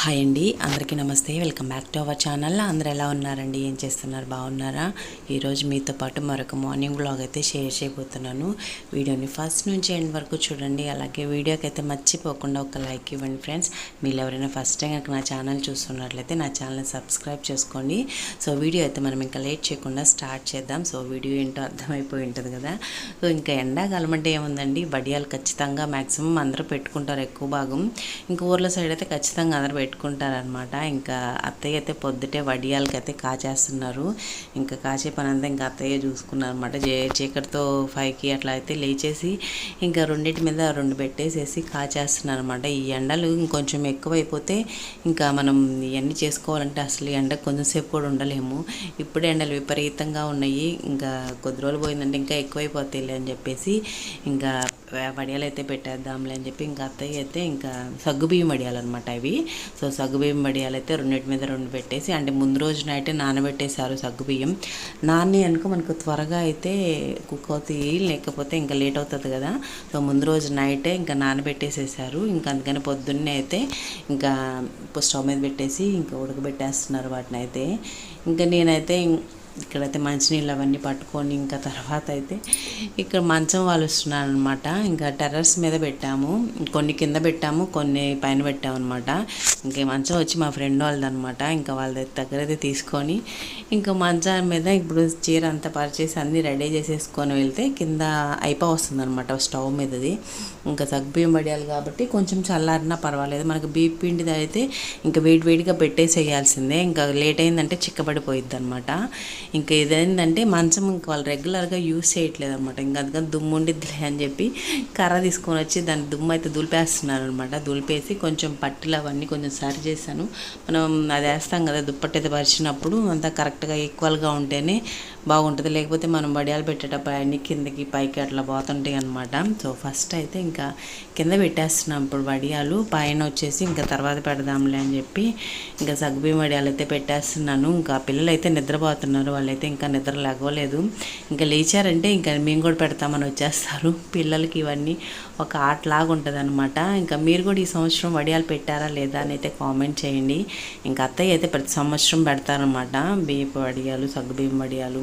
Hi అండి అందరికీ నమస్తే. Welcome back to our channel అందరు ఎలా ఉన్నారండి? ఏం చేస్తున్నారు? బాగున్నారా? ఈరోజు మీతో పాటు మరొక మార్నింగ్ బ్లాగ్ అయితే షేర్ చేయబోతున్నాను. వీడియోని ఫస్ట్ నుంచి ఎండ్ వరకు చూడండి. అలాగే వీడియోకి అయితే మర్చిపోకుండా ఒక లైక్ ఇవ్వండి ఫ్రెండ్స్ మీరు ఎవరైనా ఫస్ట్ టైం కనుక నా ఛానల్ చూస్తున్నట్లయితే నా ఛానల్ని సబ్స్క్రైబ్ చేసుకోండి. సో వీడియో అయితే మనం ఇంకా లేట్ చేయకుండా స్టార్ట్ చేద్దాం. సో వీడియో ఏంటో అర్థమైపోయి ఉంటుంది కదా. సో ఇంకా ఎండాకాలం అంటే ఏముందండి? వడియాలు ఖచ్చితంగా మ్యాక్సిమం అందరూ పెట్టుకుంటారు ఎక్కువ భాగం. ఇంకా ఊర్ల సైడ్ అయితే ఖచ్చితంగా అందరూ పెట్టుకుంటారనమాట ఇంకా అత్తయ్య అయితే పొద్దుటే వడియాలకి అయితే కాచేస్తున్నారు. ఇంకా కాచే పని అంతా ఇంకా అత్తయ్య చూసుకున్నారు అనమాట చీకటితో ఫైవ్కి అట్లా అయితే లేచేసి ఇంకా రెండింటి మీద రెండు పెట్టేసేసి కాచేస్తున్నారు అనమాట ఈ ఎండలు ఇంకొంచెం ఎక్కువైపోతే ఇంకా మనం ఇవన్నీ చేసుకోవాలంటే అసలు ఎండ కొంచెం సేపు కూడా ఉండలేము. ఇప్పుడు ఎండలు విపరీతంగా ఉన్నాయి. ఇంకా కొద్ది రోజులు పోయిందంటే ఇంకా ఎక్కువైపోతాయి అని చెప్పేసి ఇంకా వడియాలు అయితే పెట్టేద్దాంలే అని చెప్పి ఇంకా అత్తయ్య అయితే ఇంకా సగ్గుబియ్యం వడియాలు అనమాట ఇవి. సో సగ్గుబియ్యం వడియాలు అయితే రెండింటి మీద రెండు పెట్టేసి అంటే ముందు రోజు అయితే నానబెట్టేశారు సగ్గుబియ్యం నాని అనుకో మనకు త్వరగా అయితే కుక్ అవుతాయి లేకపోతే ఇంకా లేట్ అవుతుంది కదా. సో ముందు రోజు నైటే ఇంకా నానబెట్టేసేసారు ఇంకా అందుకని పొద్దున్నే అయితే ఇంకా స్టవ్ మీద పెట్టేసి ఇంకా ఉడకబెట్టేస్తున్నారు వాటిని అయితే. ఇంకా నేనైతే ఇక్కడైతే మంచినీళ్ళు అవన్నీ పట్టుకొని ఇంకా తర్వాత అయితే ఇక్కడ మంచం వాలుస్తున్నాను అనమాట ఇంకా టెర్రస్ మీద పెట్టాము. కొన్ని కింద పెట్టాము కొన్ని పైన పెట్టాము అనమాట ఇంకా మంచం వచ్చి మా ఫ్రెండ్ వాళ్ళదనమాట ఇంకా వాళ్ళ దగ్గర అయితే తీసుకొని ఇంకా మంచం మీద ఇప్పుడు చీర అంతా పరిచేసి అన్నీ రెడీ చేసేసుకొని వెళ్తే కింద అయిపో వస్తుంది అనమాట స్టవ్ మీదది. ఇంకా సగ్బియ్యం పడేయాలి కాబట్టి కొంచెం చల్లారినా పర్వాలేదు. మనకు బీ పిండిది అయితే ఇంకా వేడి వేడిగా పెట్టేసేయాల్సిందే. ఇంకా లేట్ అయిందంటే చిక్కబడిపోయిద్ది అనమాట ఇంకా ఇదేంటంటే మంచం ఇంకా వాళ్ళు రెగ్యులర్గా యూస్ చేయట్లేదు అనమాట ఇంకా అందుకని దుమ్ము ఉండిద్దిలే అని చెప్పి కర్ర తీసుకొని వచ్చి దాని దుమ్ము అయితే దులిపేస్తున్నారు అనమాట దులిపేసి కొంచెం పట్టులు అవన్నీ కొంచెం సరి చేశాను. మనం అది వేస్తాం కదా దుప్పటి అయితే పరిచినప్పుడు అంతా కరెక్ట్గా ఈక్వల్గా ఉంటేనే బాగుంటుంది. లేకపోతే మనం వడియాలు పెట్టేటప్పుడు అన్ని కిందకి పైకి అట్లా పోతుంటాయి అనమాట సో ఫస్ట్ అయితే ఇంకా కింద పెట్టేస్తున్నాం ఇప్పుడు వడియాలు. పైన వచ్చేసి ఇంకా తర్వాత పెడదాంలే అని చెప్పి ఇంకా సగ్గుబియ్యం వడియాలు అయితే పెట్టేస్తున్నాను. ఇంకా పిల్లలు అయితే నిద్రపోతున్నారు. వాళ్ళైతే ఇంకా నిద్ర లేగలేదు ఇంకా లేచారంటే ఇంకా మేము కూడా పెడతామని వచ్చేస్తారు. పిల్లలకి ఇవన్నీ ఒక ఆటలాగా ఉంటుంది అనమాట ఇంకా మీరు కూడా ఈ సంవత్సరం వడియాలు పెట్టారా లేదా అని అయితే కామెంట్ చేయండి. ఇంకా అత్తయ్య అయితే ప్రతి సంవత్సరం పెడతారనమాట బియ్యపు వడియాలు సగ్గుబియ్యం వడియాలు.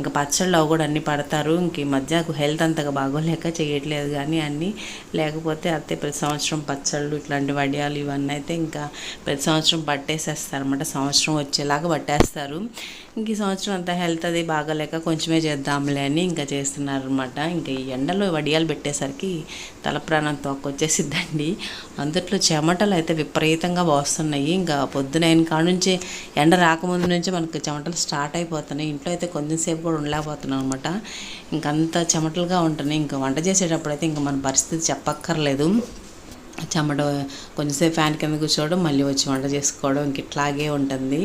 ఇంకా పచ్చళ్ళు అవి కూడా అన్నీ పడతారు. ఇంక ఈ మధ్య హెల్త్ అంతగా బాగోలేక చేయట్లేదు కానీ అన్నీ. లేకపోతే అత్తే ప్రతి సంవత్సరం పచ్చళ్ళు ఇట్లాంటి వడియాలు ఇవన్నీ అయితే ఇంకా ప్రతి సంవత్సరం పట్టేసేస్తారు అనమాట సంవత్సరం వచ్చేలాగా పట్టేస్తారు. ఇంక ఈ సంవత్సరం అంతా హెల్త్ అది బాగాలేక కొంచెమే చేద్దాంలే అని ఇంకా చేస్తున్నారు అనమాట ఇంకా ఈ ఎండలో వడియాలు పెట్టేసరికి తల ప్రాణం తోకొచ్చేసిద్దండి అందుట్లో చెమటలు అయితే విపరీతంగా వస్తున్నాయి ఇంకా పొద్దున అయిన కాడ నుంచి ఎండ రాకముందు నుంచి మనకు చెమటలు స్టార్ట్ అయిపోతున్నాయి. ఇంట్లో అయితే కొంచెంసేపు కూడా ఉండలేకపోతున్నాం అనమాట ఇంకంత చెమటలుగా ఉంటుంది ఇంకా వంట చేసేటప్పుడు అయితే ఇంకా మన పరిస్థితి చెప్పక్కర్లేదు. చెమట కొంచెంసేపు ఫ్యాన్ కింద కూర్చోవడం మళ్ళీ వచ్చి వంట చేసుకోవడం ఇంక ఇట్లాగే ఉంటుంది.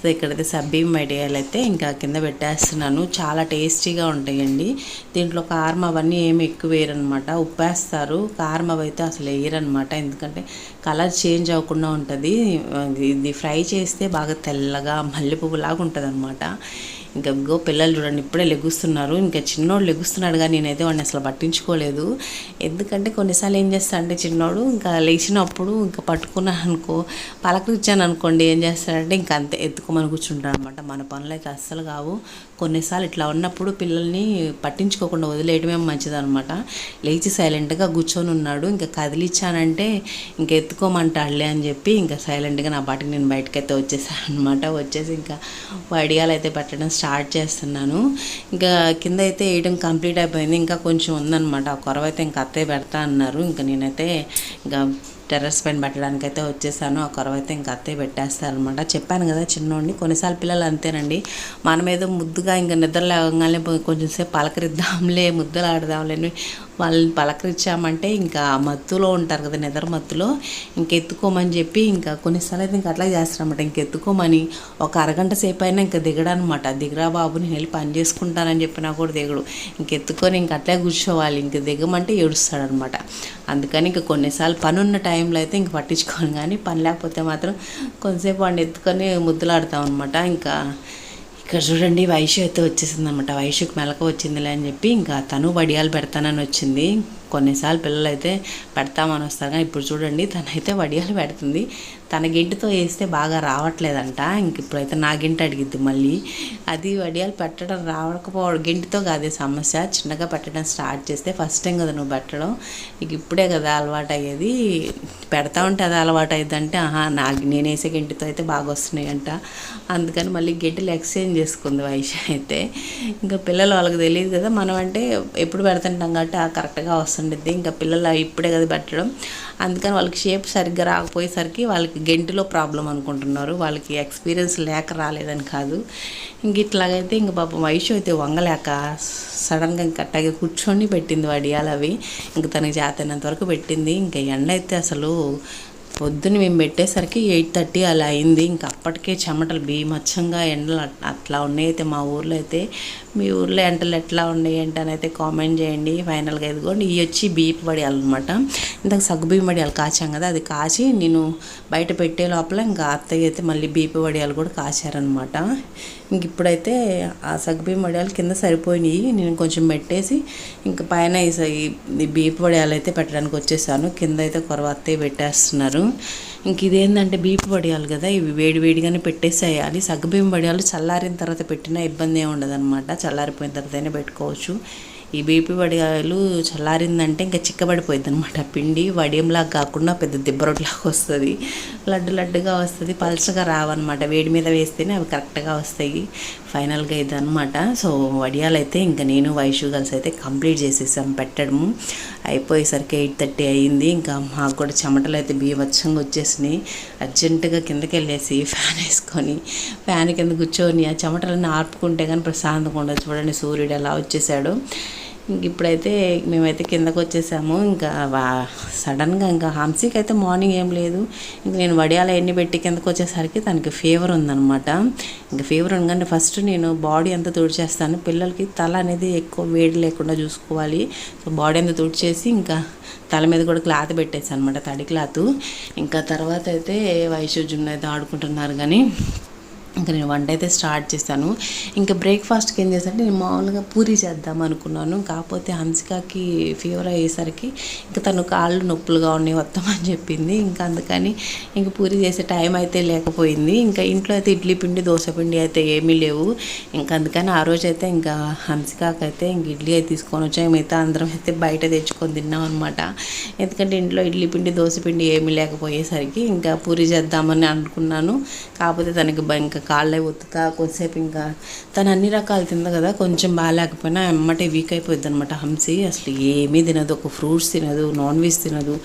సో ఇక్కడైతే సబ్బీ మెటీరియల్ అయితే ఇంకా కింద పెట్టేస్తున్నాను. చాలా టేస్టీగా ఉంటాయండి. దీంట్లో కారం అవన్నీ ఏమి ఎక్కువ వేయరనమాట ఉప్పేస్తారు. కారం అవి అయితే అసలు వేయరనమాట ఎందుకంటే కలర్ చేంజ్ అవ్వకుండా ఉంటుంది. ఇది ఫ్రై చేస్తే బాగా తెల్లగా మల్లెపువ్వులాగా ఉంటుంది అనమాట ఇంకా గో పిల్లలు చూడండి ఇప్పుడే లెగుస్తున్నారు. ఇంకా చిన్నోడు లెగుస్తున్నాడు కానీ నేనైతే వాడిని అసలు పట్టించుకోలేదు. ఎందుకంటే కొన్నిసార్లు ఏం చేస్తా అంటే చిన్నోడు ఇంకా లేచినప్పుడు ఇంకా పట్టుకున్నాను అనుకో పలకరించాను అనుకోండి ఏం చేస్తాడంటే ఇంకా అంతే ఎత్తుకోమని కూర్చుంటాడు అనమాట. మన పనులు అయితే అస్సలు కావు. కొన్నిసార్లు ఇట్లా ఉన్నప్పుడు పిల్లల్ని పట్టించుకోకుండా వదిలేయడమే మంచిదనమాట లేచి సైలెంట్గా కూర్చొని ఉన్నాడు. ఇంకా కదిలిచ్చానంటే ఇంక ఎత్తుకోమంటాడులే అని చెప్పి ఇంకా సైలెంట్గా నా బాటికి నేను బయటకైతే వచ్చేసాను అనమాట వచ్చేసి ఇంకా వడియాలు అయితే పెట్టడం స్టార్ట్ చేస్తున్నాను. ఇంకా కింద అయితే వేయడం కంప్లీట్ అయిపోయింది. ఇంకా కొంచెం ఉందనమాట ఆ కొరవ అయితే ఇంకా అత్తే పెడతా అన్నారు. ఇంకా నేనైతే ఇంకా టెర్రస్ పైన పెట్టడానికి అయితే వచ్చేసాను. ఆ కొరవ అయితే ఇంకా అత్తయ్య పెట్టేస్తారనమాట చెప్పాను కదా చిన్నోడిని కొన్నిసార్లు పిల్లలు అంతేనండి. మనం ఏదో ముద్దుగా ఇంకా నిద్ర లేవగానే కొంచెం సేపు పలకరిద్దాంలే ముద్దలు ఆడదాంలే వాళ్ళని పలకరించామంటే ఇంకా మత్తులో ఉంటారు కదా నిద్ర మత్తులో. ఇంకెత్తుకోమని చెప్పి ఇంకా కొన్నిసార్లు అయితే ఇంకా అట్లా చేస్తారనమాట ఇంకెత్తుకోమని ఒక అరగంట సేపు అయినా ఇంకా దిగడనమాట దిగరా బాబు నేను వెళ్ళి పని చేసుకుంటానని చెప్పినా కూడా దిగడు. ఇంకెత్తుకొని ఇంక అట్లే కూర్చోవాలి. ఇంక దిగమంటే ఏడుస్తాడనమాట అందుకని ఇంకా కొన్నిసార్లు పని ఉన్న టైంలో అయితే ఇంక పట్టించుకోను. కానీ పని లేకపోతే మాత్రం కొంతసేపు వాడిని ఎత్తుకొని ముద్దులాడతాం అనమాట ఇంకా ఇక్కడ చూడండి వైశ్య అయితే వచ్చేసింది అనమాట వైశ్యకు మెలక వచ్చిందిలే అని చెప్పి ఇంకా తను వడియాలు పెడతానని వచ్చింది. కొన్నిసార్లు పిల్లలు అయితే పెడతామని వస్తారు. కానీ ఇప్పుడు చూడండి తనైతే వడియాలు పెడుతుంది. తన గింటితో వేస్తే బాగా రావట్లేదంట. ఇంక ఇప్పుడైతే నా గింట అడిగిద్ది మళ్ళీ. అది వడియాలు పెట్టడం రావకపోవడం గింటితో కాదే సమస్య. చిన్నగా పెట్టడం స్టార్ట్ చేస్తే ఫస్ట్ టైం కదా నువ్వు పెట్టడం. ఇక ఇప్పుడే కదా అలవాటు అయ్యేది పెడతా ఉంటే అది అలవాటు అయ్యిందంటే ఆహా నా నేను వేసే గింటితో అయితే బాగా వస్తున్నాయి అంట అందుకని మళ్ళీ గింటలు ఎక్స్చేంజ్ చేసుకుంది వైష అయితే. ఇంకా పిల్లలు వాళ్ళకి తెలియదు కదా మనం అంటే ఎప్పుడు పెడుతుంటాం కాబట్టి ఆ కరెక్ట్గా వస్తుండిద్ది ఇంకా పిల్లలు ఇప్పుడే కదా పెట్టడం. అందుకని వాళ్ళకి షేప్ సరిగ్గా రాకపోయేసరికి వాళ్ళకి గెంటిలో ప్రాబ్లం అనుకుంటున్నారు. వాళ్ళకి ఎక్స్పీరియన్స్ లేక రాలేదని కాదు. ఇంక ఇట్లాగైతే ఇంక పాపం వయసు అయితే వంగలేక సడన్గా ఇంక అట్టాగే కూర్చొని పెట్టింది వాడియాలు అవి. ఇంక తనకి చేతనంత వరకు పెట్టింది. ఇంకా ఎండ అయితే అసలు పొద్దున్న మేము పెట్టేసరికి ఎయిట్ థర్టీ అలా అయింది. ఇంకా అప్పటికే చెమటలు బీమచ్చంగా ఎండలు అట్లా ఉన్నాయి అయితే మా ఊర్లో అయితే. మీ ఊర్లో ఎంటలు ఎట్లా ఉన్నాయి ఏంటి అని అయితే కామెంట్ చేయండి ఫైనల్గా ఇదిగోండి ఇవి వచ్చి బీప్ వడియాలు అనమాట ఇంతకు సగ్గు బియ్యం వడియాలు కాచాం కదా అది కాచి నేను బయట పెట్టే లోపల ఇంకా అత్తయ్య అయితే మళ్ళీ బీపీ వడియాలు కూడా కాచారనమాట ఇంక ఇప్పుడైతే ఆ సగ్గుబియ్యం వడియాలు కింద సరిపోయినాయి. నేను కొంచెం పెట్టేసి ఇంక పైన ఈ స- వడియాలు అయితే పెట్టడానికి వచ్చేసాను. కింద అయితే కొరవ అత్తయ్య పెట్టేస్తున్నారు. ఇంక ఇదేంటంటే బీపీ వడియాలు కదా ఇవి వేడి వేడిగానే పెట్టేసేయాలి. సగ్గుబియ్యం వడియాలు చల్లారిన తర్వాత పెట్టినా ఇబ్బంది ఏమి ఉండదు అనమాట చల్లారిపోయిన తర్వాతనే పెట్టుకోవచ్చు. ఈ బీపీ వడియాలు చల్లారిందంటే ఇంకా చిక్కబడిపోయింది అనమాట పిండి వడియంలాగా కాకుండా పెద్ద దిబ్బరొట్లాగా వస్తుంది. లడ్డు లడ్డుగా వస్తుంది. పలచగా రావన్నమాట. వేడి మీద వేస్తేనే అవి కరెక్ట్గా వస్తాయి. ఫైనల్గా ఇదనమాట సో వడియాలు అయితే ఇంకా నేను వైషు కలిసి అయితే కంప్లీట్ చేసేసాం పెట్టడము. అయిపోయేసరికి ఎయిట్ థర్టీ అయ్యింది. ఇంకా మాకు కూడా చెమటలు అయితే బీభత్సంగా వచ్చేసినాయి. అర్జెంటుగా కిందకి వెళ్ళేసి ఫ్యాన్ వేసుకొని ఫ్యాన్ కింద కూర్చొని ఆ చెమటలన్నీ ఆర్పుకుంటే కానీ ప్రశాంతంగా ఉండదు చూడండి సూర్యుడు ఎలా వచ్చేసాడు. ఇంక ఇప్పుడైతే మేమైతే కిందకు వచ్చేసాము. ఇంకా వా- సడన్గా ఇంకా హంసీకి అయితే మార్నింగ్ ఏం లేదు. ఇంక నేను వడియాలు ఎన్ని పెట్టి కిందకు వచ్చేసరికి తనకి ఫీవర్ ఉందన్నమాట. ఇంకా ఫీవర్ ఉండగానే ఫస్ట్ నేను బాడీ అంతా తుడిచేస్తాను. పిల్లలకి తల అనేది ఎక్కువ వేడి లేకుండా చూసుకోవాలి. సో బాడీ అంతా తుడిచేసి ఇంకా తల మీద కూడా క్లాత్ పెట్టేసి అనమాట తడి క్లాత్. ఇంకా తర్వాత అయితే వైశూజ్యం అయితే ఆడుకుంటున్నారు కానీ ఇంకా నేను వంట అయితే స్టార్ట్ చేశాను. ఇంకా బ్రేక్ఫాస్ట్కి ఏం చేశానంటే నేను మామూలుగా పూరి చేద్దాం అనుకున్నాను. కాకపోతే హంసికాకి ఫీవర్ అయ్యేసరికి ఇంకా తను కాళ్ళు నొప్పులుగా ఉన్నాయి వస్తామని చెప్పింది. ఇంకా అందుకని ఇంకా పూరి చేసే టైం అయితే లేకపోయింది. ఇంకా ఇంట్లో అయితే ఇడ్లీ పిండి దోశ పిండి అయితే ఏమీ లేవు. ఇంకా అందుకని ఆ రోజు అయితే ఇంకా హంసికాకి అయితే ఇంక ఇడ్లీ అయితే తీసుకొని వచ్చాం. మిగతా అందరం అయితే బయట తెచ్చుకొని తిన్నాం అనమాట ఎందుకంటే ఇంట్లో ఇడ్లీ పిండి దోశ పిండి ఏమీ లేకపోయేసరికి ఇంకా పూరి చేద్దామని అనుకున్నాను. కాకపోతే తనకి ఇంకా కాళ్ళే ఒత్తుతా కొద్దిసేపు ఇంకా తను అన్ని రకాలు తింది కదా కొంచెం బాగాలేకపోయినా ఎమ్మటే వీక్ అయిపోద్ది అనమాట హంసి. అసలు ఏమీ తినదు ఒక ఫ్రూట్స్ తినదు నాన్ వెజ్ తినదు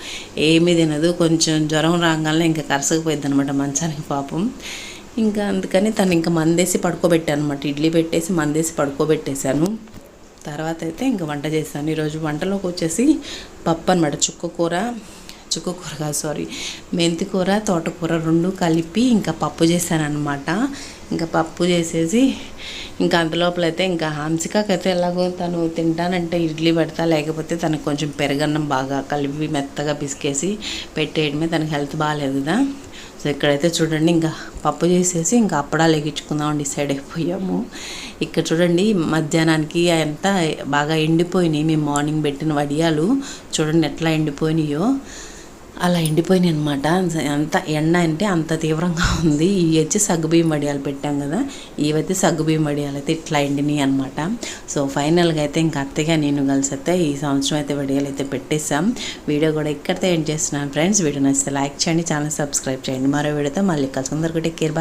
ఏమీ తినదు. కొంచెం జ్వరం రాగానే ఇంకా కరసకపోయింది అనమాట మంచానికి పాపం. ఇంకా అందుకని తను ఇంకా మందేసి పడుకోబెట్టాను అనమాట ఇడ్లీ పెట్టేసి మందేసి పడుకోబెట్టేశాను. తర్వాత అయితే ఇంకా వంట చేశాను. ఈరోజు వంటలోకి వచ్చేసి పప్పు అనమాట చుక్క కూర. చుక్క కాదు సారీ మెంతికూర తోటకూర రెండు కలిపి ఇంకా పప్పు చేశాను అనమాట ఇంకా పప్పు చేసేసి ఇంకా అందులోపల అయితే ఇంకా హంసికకైతే ఎలాగో తను తింటానంటే ఇడ్లీ పెడతా లేకపోతే తనకు కొంచెం పెరగన్నం బాగా కలిపి మెత్తగా పిసికేసి పెట్టేయడమే తనకి హెల్త్ బాగాలేదు కదా. సో ఇక్కడైతే చూడండి ఇంకా పప్పు చేసేసి ఇంకా అప్పడాలు ఎగించుకుందాం డిసైడ్ అయిపోయాము. ఇక్కడ చూడండి మధ్యాహ్నానికి అంతా బాగా ఎండిపోయినాయి మేము మార్నింగ్ పెట్టిన వడియాలు. చూడండి ఎట్లా ఎండిపోయినాయో. అలా ఎండిపోయినాయి అనమాట అంత ఎండ అంటే అంత తీవ్రంగా ఉంది. ఇవి వచ్చి సగ్గుబియ్యం వడియాలు పెట్టాం కదా ఇవైతే సగ్గుబియ్యం వడియాలు అయితే ఇట్లా ఎండినాయి అనమాట సో ఫైనల్గా అయితే ఇంకా అత్తగా నేను కలిసి అయితే ఈ సంవత్సరం అయితే వడియాలు అయితే పెట్టేసాం వీడియో కూడా ఇక్కడితో ఎండ్ చేస్తున్నాను ఫ్రెండ్స్. వీడియో నచ్చితే లైక్ చేయండి ఛానల్ సబ్స్క్రైబ్ చేయండి. మరో వీడియోతో మళ్ళీ కలిసి అందరికీ టేక్ కేర్